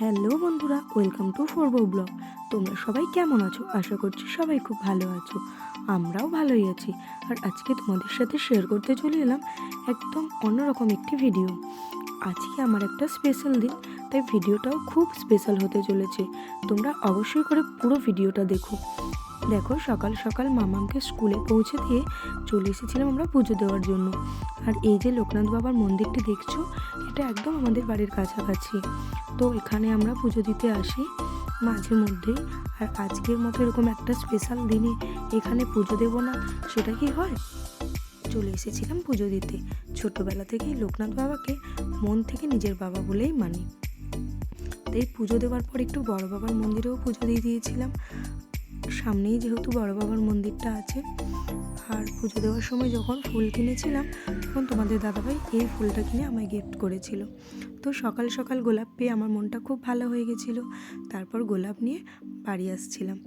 Hello বন্ধুরা, welcome to ফোরবো blog. তোমরা সবাই কেমন আছো? আশা করছি সবাই খুব ভালো আছো। আমরাও ভালোই আছি। আর আজকে তোমাদের সাথে শেয়ার করতে চলে এলাম একদম অন্যরকম একটি ভিডিও আজকে আমার একটা স্পেশাল দিন, তাই ভিডিওটাও খুব স্পেশাল হতে চলেছে। তোমরা অবশ্যই করে পুরো ভিডিওটা দেখো। দেখো, সকাল সকাল মামামকে স্কুলে পৌঁছে দিয়ে চলে এসেছিলাম আমরা পুজো দেওয়ার জন্য। আর এই যে লোকনাথ বাবার মন্দিরটি দেখছ এটা একদম আমাদের বাড়ির কাছাকাছি। তো এখানে আমরা পুজো দিতে আসি মাঝে মধ্যেই আর আজকের মতো এরকম একটা স্পেশাল দিনে এখানে পুজো দেবো না, সেটা কি হয়? চলে এসেছিলাম পুজো দিতে। ছোটোবেলা থেকেই লোকনাথ বাবাকে মন থেকে নিজের বাবা বলেই মানি। তাই পুজো দেওয়ার পর একটু বড় বাবার মন্দিরেও পুজো দিয়ে দিয়েছিলাম। সামনেই যেহেতু বড় বাবার মন্দিরটা আছে আর পুজো দেওয়ার সময় যখন ফুল কিনেছিলাম, তখন তোমাদের দাদাভাই এই ফুলটা কিনে আমায় গিফট করেছিল। তো সকাল সকাল গোলাপ পেয়ে আমার মনটা খুব ভালো হয়ে গেছিল। তারপর গোলাপ নিয়ে বাড়ি আসছিলাম।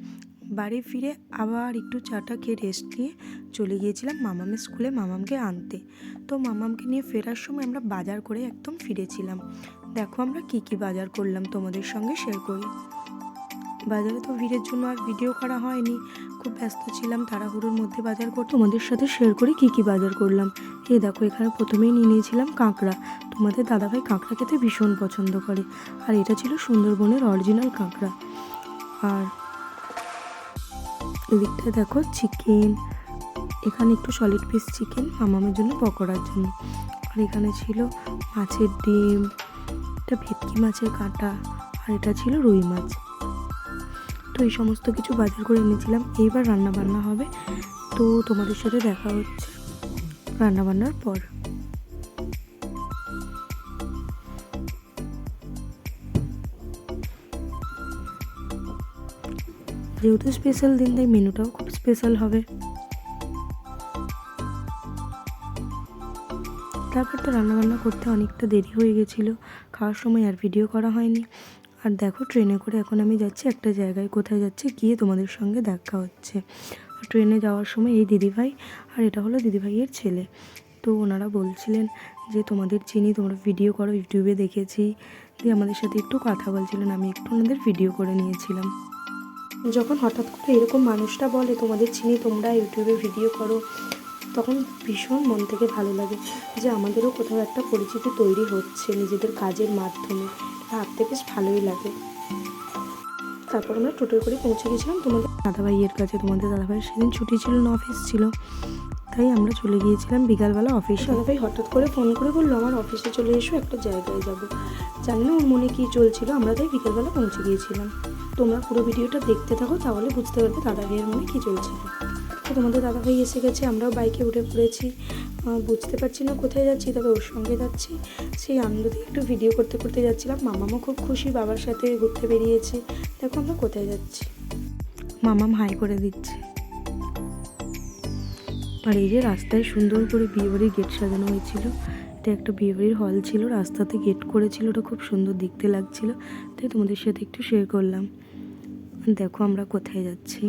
বাড়ি ফিরে আবার একটু চাটা খেয়ে রেস্ট নিয়ে চলে গিয়েছিলাম মামামের স্কুলে মামামকে আনতে। তো মামামকে নিয়ে ফেরার সময় আমরা বাজার করে একদম ফিরেছিলাম। দেখো আমরা কি কি বাজার করলাম তোমাদের সঙ্গে শেয়ার করি। বাজারে তো ভিড়ের জন্য আর ভিডিও করা হয়নি। খুব ব্যস্ত ছিলাম, তাড়াহুড়োর মধ্যে বাজার করতে। তোমাদের সাথে শেয়ার করে কি কি বাজার করলাম? এই দেখো, এখানে প্রথমেই নিয়ে নিয়েছিলাম কাঁকড়া। তোমাদের দাদাভাই কাঁকড়া খেতে ভীষণ পছন্দ করে। আর এটা ছিল সুন্দরবনের অরিজিনাল কাঁকড়া। আর এদিকটা দেখো চিকেন এখানে একটু সলিড পিস চিকেন মামামের জন্য পকোড়ার জন্য। আর এখানে ছিল মাছের ডিম এটা ভেটকি মাছের কাঁটা, আর এটা ছিল রুই মাছ। তো এই সমস্ত কিছু বাজার করে এনেছিলাম। এইবার রান্না বান্না হবে। তো তোমাদের সাথে দেখা হচ্ছে রান্না বান্নার পর। যেহেতু স্পেশাল দিন, তাই মেনুটাও খুব স্পেশাল হবে। তারপর তো রান্নাবান্না করতে অনেকটা দেরি হয়ে গেছিল। খাওয়ার সময় আর ভিডিও করা হয়নি। আর দেখো, ট্রেনে করে এখন আমি যাচ্ছি একটা জায়গায়। কোথায় যাচ্ছি? গিয়ে তোমাদের সঙ্গে দেখা হচ্ছে। আর ট্রেনে যাওয়ার সময় এই দিদিভাই আর এটা হলো দিদিভাইয়ের ছেলে। তো ওনারা বলছিলেন যে, তোমাদের চিনি, তোমরা ভিডিও করো ইউটিউবে দেখেছি। দিয়ে আমাদের সাথে একটু কথা বলছিলেন। আমি একটু ওনাদের ভিডিও করে নিয়েছিলাম। যখন হঠাৎ করে এরকম মানুষটা বলে, তোমাদের চিনি, তোমরা ইউটিউবে ভিডিও করো তখন ভীষণ মন থেকে ভালো লাগে যে আমাদেরও কোথাও একটা পরিচিতি তৈরি হচ্ছে নিজেদের কাজের মাধ্যমে। ভাবতে বেশ ভালোই লাগে। তারপর আমরা টোটোয় করে পৌঁছে গেছিলাম। তোমাদের দাদাভাইয়ের কাছে। তোমাদের দাদাভাইয়ের সেদিন ছুটি ছিল, না অফিস ছিল। তাই আমরা চলে গিয়েছিলাম বিকালবেলা অফিসে দাদাভাই হঠাৎ করে ফোন করে বলল, আমার অফিসে চলে এসো, একটা জায়গায় যাব। জানি না ওর মনে কী চলছিল। আমরা তাই বিকালবেলা পৌঁছে গিয়েছিলাম। তোমরা পুরো ভিডিওটা দেখতে থাকো, তাহলে বুঝতে পারবে দাদাভাইয়ের মনে কী চলছিল। তোমাদের দাদাভাই এসে গেছে, আমরাও বাইকে উঠে পড়েছি। বুঝতে পারছি না কোথায় যাচ্ছি, তবে ওর সঙ্গে যাচ্ছি। সেই আনন্দ থেকে একটু ভিডিও করতে করতে যাচ্ছিলাম। মামামও খুব খুশি, বাবার সাথে ঘুরতে বেরিয়েছে। দেখো আমরা কোথায় যাচ্ছি। মামাম হাই করে দিচ্ছে। আর এই যে রাস্তায় সুন্দর করে বিয়েবাড়ির গেট সাজানো হয়েছিল, এটা একটা বিয়েবাড়ির হল ছিল, রাস্তাতে গেট করেছিল, ওটা খুব সুন্দর দেখতে লাগছিল। তাই তোমাদের সাথে একটু শেয়ার করলাম। দেখো আমরা কোথায় যাচ্ছি।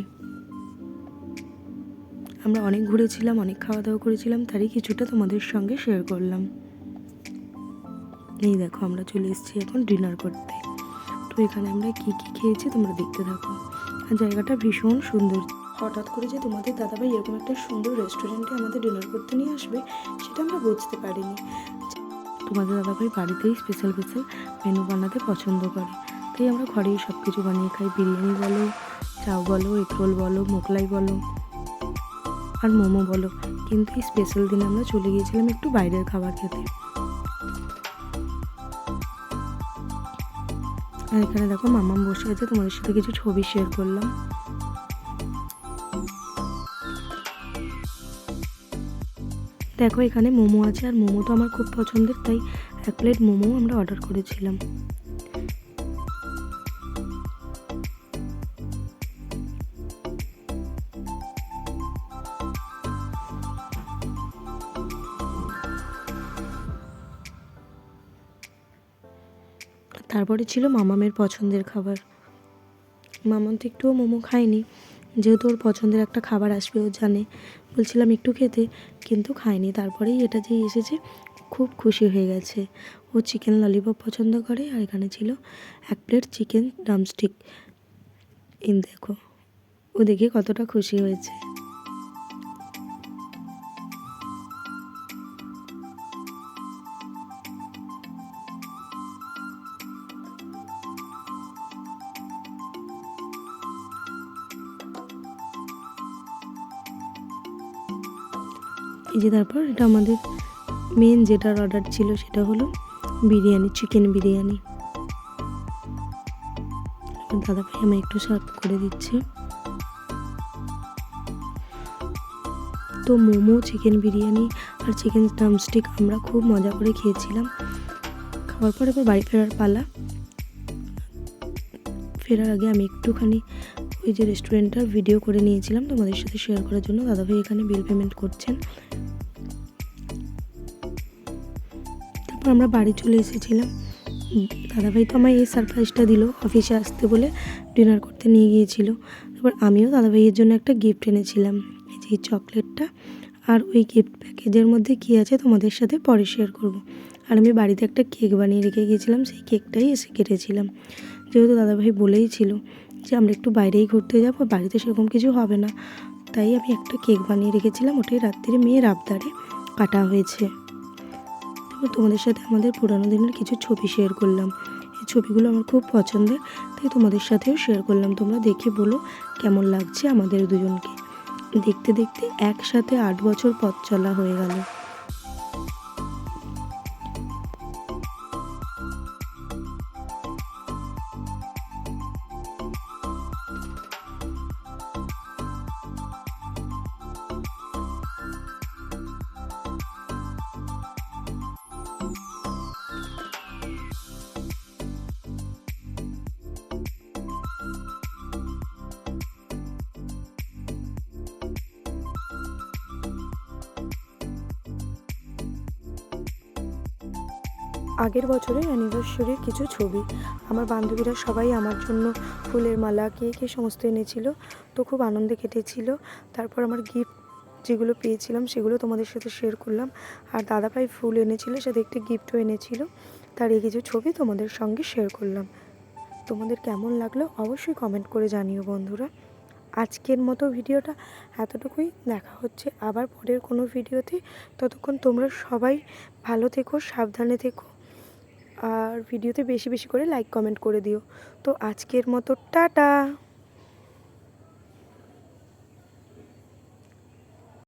আমরা অনেক ঘুরেছিলাম, অনেক খাওয়া দাওয়া করেছিলাম, তারই কিছুটা তোমাদের সঙ্গে শেয়ার করলাম। এই দেখো, আমরা চলে এসেছি এখন ডিনার করতে। তো এখানে আমরা কি কি খেয়েছি তোমরা দেখতে থাকো। আর জায়গাটা ভীষণ সুন্দর। হঠাৎ করে যে তোমাদের দাদাভাই এরকম একটা সুন্দর রেস্টুরেন্টে আমাদের ডিনার করতে নিয়ে আসবে, সেটা আমরা বুঝতে পারিনি। তোমাদের দাদাভাই বাড়িতেই স্পেশাল স্পেশাল মেনু বানাতে পছন্দ করে। তাই আমরা ঘরেই সব কিছু বানিয়ে খাই। বিরিয়ানি বলো চাউ বলো, এগরোল বলো, মোগলাই বলো। আর মোমো বলো। কিন্তু এই স্পেশাল দিনে আমরা চলে গিয়েছিলাম একটু বাইরের খাবার খেতে। আর এখানে দেখো মামাম বসে আছে, তোমাদের সাথে কিছু ছবি শেয়ার করলাম। দেখো এখানে মোমো আছে, আর মোমো তো আমার খুব পছন্দের, তাই এক প্লেট মোমো আমরা অর্ডার করেছিলাম। তারপরে ছিল মামামের পছন্দের খাবার। মামাম তো একটুও মোমো খায়নি, যেহেতু ওর পছন্দের একটা খাবার আসবে, ও জানে। বলছিলাম একটু খেতে, কিন্তু খায়নি। তারপরেই এটা যে এসেছে, খুব খুশি হয়ে গেছে। ও চিকেন ললিপপ পছন্দ করে, আর এখানে ছিল এক প্লেট চিকেন ড্রামস্টিক ইন দেখো, ও দেখে কতটা খুশি হয়েছে। এই যে তারপর এটা আমাদের মেন যেটার অর্ডার ছিল সেটা হলো বিরিয়ানি চিকেন বিরিয়ানি। দাদা ভাই আমি একটু সার্ভ করে দিচ্ছি। তো মোমো চিকেন বিরিয়ানি আর চিকেন ড্রামস্টিক আমরা খুব মজা করে খেয়েছিলাম। খাওয়ার পর এবার বাড়ি ফেরার পালা। ফেরার আগে আমি একটুখানি ওই যে রেস্টুরেন্টটার ভিডিও করে নিয়েছিলাম তোমাদের সাথে শেয়ার করার জন্য। দাদাভাই এখানে বিল পেমেন্ট করছেন। তারপর আমরা বাড়ি চলে এসেছিলাম। দাদাভাই তো আমায় এই সারপ্রাইজটা দিল অফিসে আসতে বলে ডিনার করতে নিয়ে গিয়েছিল। তারপর আমিও দাদাভাইয়ের জন্য একটা গিফট এনেছিলাম। এই যে চকলেটটা আর ওই গিফট প্যাকেজের মধ্যে কী আছে তোমাদের সাথে পরে শেয়ার করব। আর আমি বাড়িতে একটা কেক বানিয়ে রেখে গিয়েছিলাম, সেই কেকটাই এসে কেটেছিলাম। যেহেতু দাদাভাই বলেই ছিল যে আমরা একটু বাইরেই ঘুরতে যাব, বাড়িতে সেরকম কিছু হবে না। তাই আমি একটা কেক বানিয়ে রেখেছিলাম, ওটাই রাত্রিরে মেয়ের আবদারে কাটা হয়েছে। তোমাদের সাথে আমাদের পুরানো দিনের কিছু ছবি শেয়ার করলাম। এই ছবিগুলো আমার খুব পছন্দের, তাই তোমাদের সাথেও শেয়ার করলাম। তোমরা দেখে বলো কেমন লাগছে আমাদের দুজনকে। দেখতে দেখতে একসাথে আট বছর পথ চলা হয়ে গেল। আগের বছরের অ্যানিভার্সারির কিছু ছবি। আমার বান্ধবীরা সবাই আমার জন্য ফুলের মালা কেক এ সমস্ত এনেছিল, তো খুব আনন্দে কেটেছিল। তারপর আমার গিফট যেগুলো পেয়েছিলাম, সেগুলো তোমাদের সাথে শেয়ার করলাম। আর দাদা ভাই ফুল এনেছিল, সাথে একটি গিফটও এনেছিল। তার এই কিছু ছবি তোমাদের সঙ্গে শেয়ার করলাম। তোমাদের কেমন লাগল অবশ্যই কমেন্ট করে জানিও বন্ধুরা। আজকের মতো ভিডিওটা এতটুকুই। দেখা হচ্ছে আবার পরের কোনো ভিডিওতে। ততক্ষণ তোমরা সবাই ভালো থেকো, সাবধানে থেকো। আর ভিডিওতে বেশি বেশি করে লাইক কমেন্ট করে দিও। তো আজকের মতো টাটা!